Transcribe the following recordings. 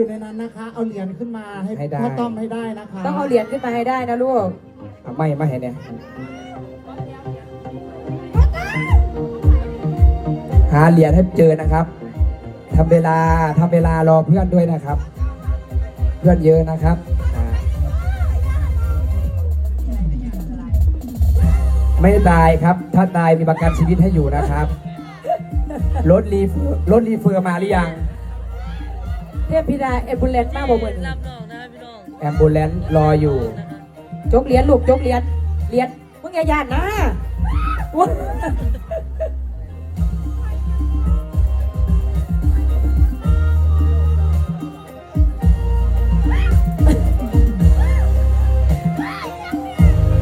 อยู่ในนั้นนะคะ เอาเหรียญขึ้นมาให้ให้ได้ พ่อต้อมให้ได้นะคะต้องเอาเหรียญขึ้นมาให้ได้นะลูก เอาไม่มาเห็นเนี่ยหาเหรียญให้เจอนะครับทำเวลาทำเวลารอเพื่อนด้วยนะครับ เพื่อนเยอะนะครับอ่าไม่ตายครับ ถ้าตายมีประกันชีวิตให้อยู่นะครับรถรีเฟอร์รถรีเฟอร์มาหรือยัง เทพพิดาเอมบูเลนมากบ่เหมือนรับน้องนะคะพี่น้องแอมบูเลนรออยู่ จกเหรียญลูกจกเหรียญเหรียญมึงอย่าหยาดนะว้า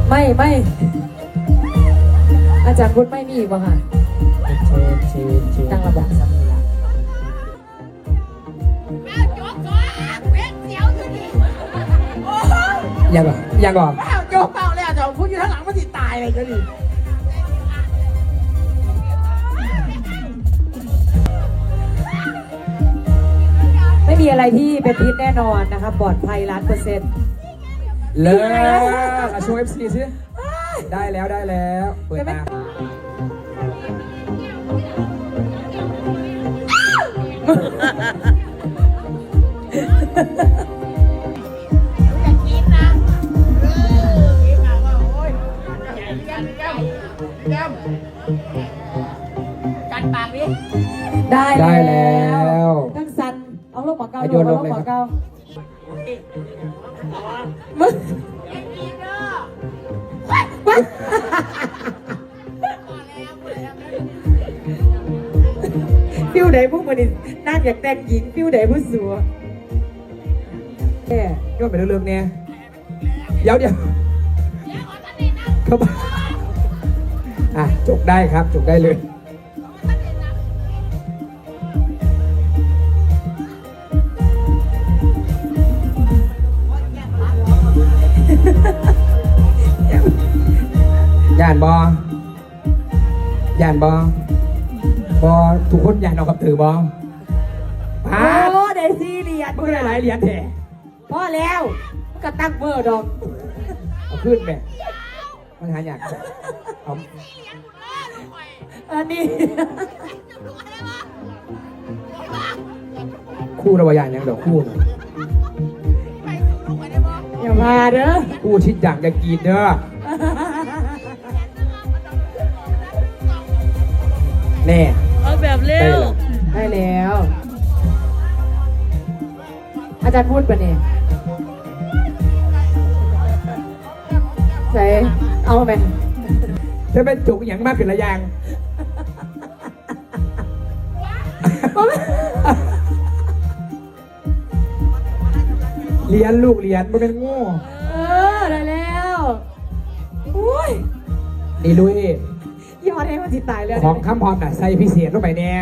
ไม่ไม่อาจารย์พุทธไม่มีอีกว่ะค่ะเชนเชนเชนตั้งระบบ ยังก่อนยังก่อนอ้าวโจกเปล่าเลยอะจะพูดอยู่ข้างหลังมันสิตายเลยก็ดิไม่มีอะไรที่เป็นพิษแน่นอนนะคะปลอดภัยล้านเปอร์เซ็นต์เลิกอะโชว์เอฟซีสิได้แล้วได้แล้วเปิดมา ได้ได้แล้วทั้งสันเอาลูกหมอเก้าอะโยนลงเลยหมอครับเก้ามึงฟิวไหนพวกมันนี่น่าอยากแต่งหญิงฟิวไหนผู้สัวแค่โยนไปเรื่องๆเนี่ยเดี๋ยวเดี๋ยวเข้ามาอะจกได้ครับจกได้เลย ย่านบย่านบบอทุกคนย่านเอากับถือบอพาดโอ้ได้สี่เหรียญเมื่อไรหลายเหรียญแท้พอแล้วมันก็ตั้งเบอร์ดอกเอาขึ้นไปมันหาอยากเอาอันนี้คู่ระวายานยังเดี๋ยวคู่น่ะอย่ามาเด้อคู่ชิดอยากจะกินเด้อ แน่เอาแบบเร็ว ได้แล้ว อาจารย์พูดปะเนี่ยใส่เอาไหมถ้าเป็นจุกอย่างมากเป็นระยางเรียนลูกเรียนมันเป็นโง่เออได้แล้วอุ้ยนี่ลุย ยอดให้มันจิตตายเลยของคำพรน่ะใส่พิเศษลงไปแน่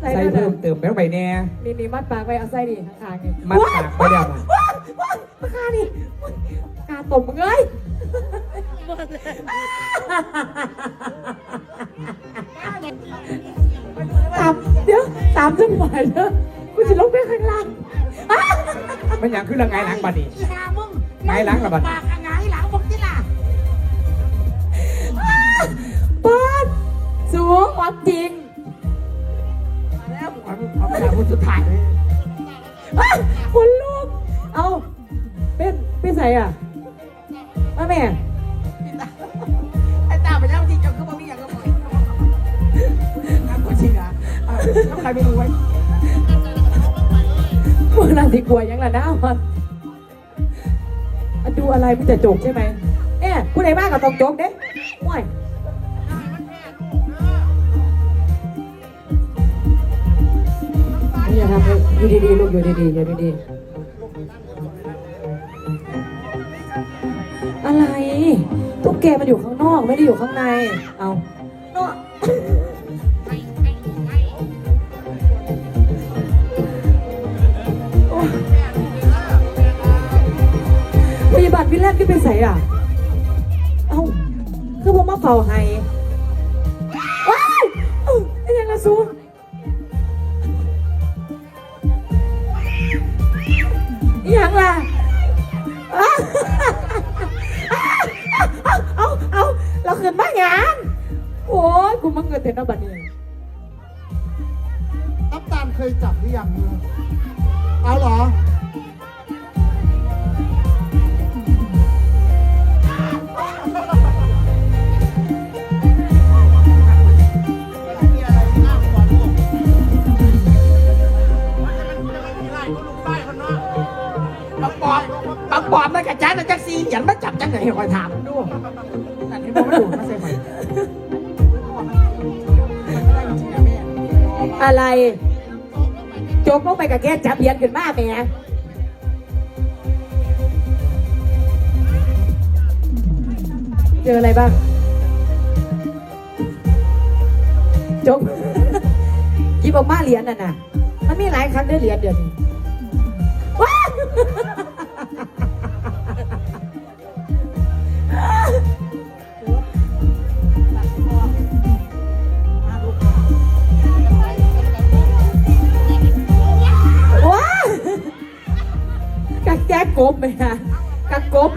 ใส่ใส่เพิ่เพิ่มมเติมไปลงไปแน่นี่นี่มัดปากไว้เอาไส้ดิข้างๆนี่มัดปากไปเดี๋ยวมาว้ายว้ายมาข้านี่กาตบมึงเอ้ยตามเดี๋ยวตามจังหวะเด้อกูจะลงไปข้างล่างมันอย่างขึ้นละไงหลังบัดนี้อีหามึงไงหลังละบัดป สุดท้ายเลยอ้าวคนลูก เอาเป็นเป็นใส่อะมาแม่ไอ้ตาไปแล้วที่จะก็บ่มีอย่างก็บ่น้ำก็ชิงอะอะทำอะไรไม่รู้ไว้มึงน่าสิกลัวยังล่ะนะมันอะดูอะไรมึงจะจกใช่ไหมเอ๊ะผู้ใดมากกับต้องจกเด้ว้ายนี่ครับอยู่ดีๆลูกอยู่ดีๆอยู่ดีๆอะไรตุ๊กแกมันอยู่ข้างนอกไม่ได้อยู่ข้างใน เอาเนาะพยาบาลวิลเลนก็ไปใส่อะ เอาคือผมมาเฝ้าให้ว้ายเอ้าไอ้ยังละซู อิหยังล่ะเอาเอาเอาเราขึ้นมาหยังโอ้ยกูมาเงินเต็มแล้วบัดนี้น้ำตาลเคยจับหรือยังเอาเหรอ อะไรโจกลงไปกับแกจับเย็นขึ้นมาแม่เจออะไรบ้างโจกหยิบออกมาเหรียญน่ะน่ะมันมีหลายครั้งด้เหรียญเดือนนี้ว้า กแจ๊กกบไหมฮะกักกบ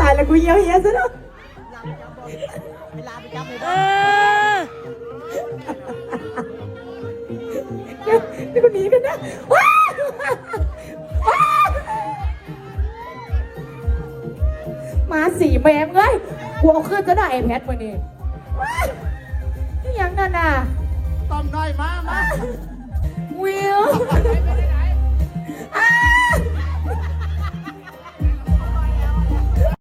ตายแล้วกูเยี่ยวเหี้ยซะแล้วเออเดี๋ยวเดี๋ยวกูหนีกันนะมาสี่แมมเอ้ยกูเอาขึ้นจะได้ไอแพดมานี่ว้าวนี่ย ยังนั่นน่ะต้อมน้อยมามาวิวอ้า